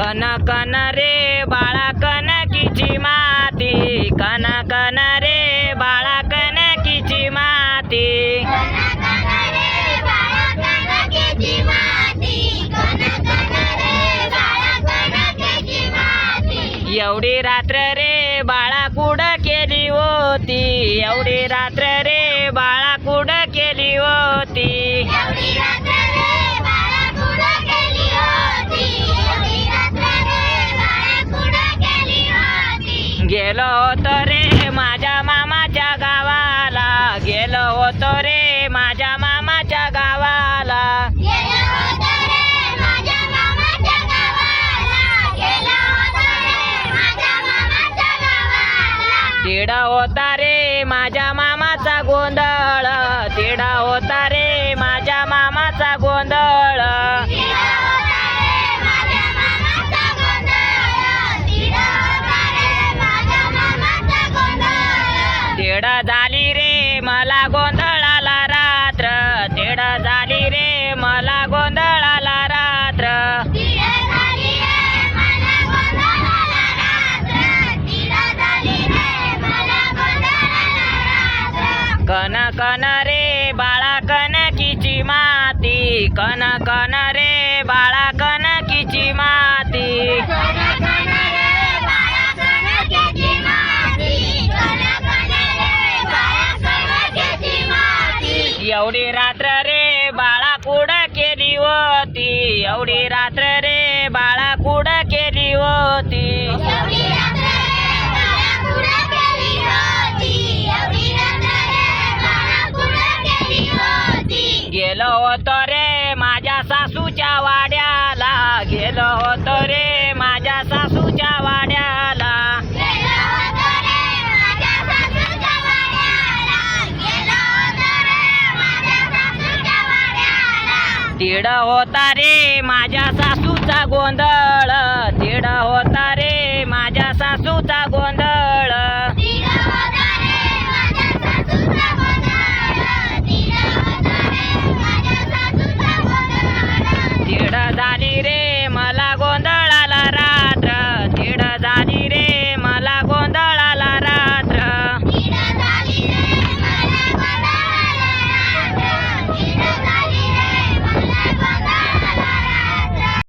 कन कन रे बाळा कनकीची माती. कन कन रे बाळा कनकीची माती. एवढी रात्र रे बाळा कुड केली होती? एवढी रात्र गेलो होतो रे माझ्या मामाच्या गावाला. गेलो होतो रे माझ्या मामाच्या गावाला. तिडा होता रे माझ्या मामाचा गोंधळ. तिडा होता रे माझ्या मामाचा गोंधळ. झाली रे मला गोंधळाला रात्र. तिड झाली रे मला गोंधळाला रात्र. कन कन रे बाळा कनकीची माती. कन कन रे बाळा कनकीची माती एवढी रात्र रे बाळा कुड केली होती? एवढी रात्र रे बाळा कुड केली होती? गेलो होतो रे माझ्या सासूच्या वाड्याला गेलो होतो रे माझ्या सासूच्या वाड्याला तिड होता रे माझ्या सासूचा गोंधळ तिड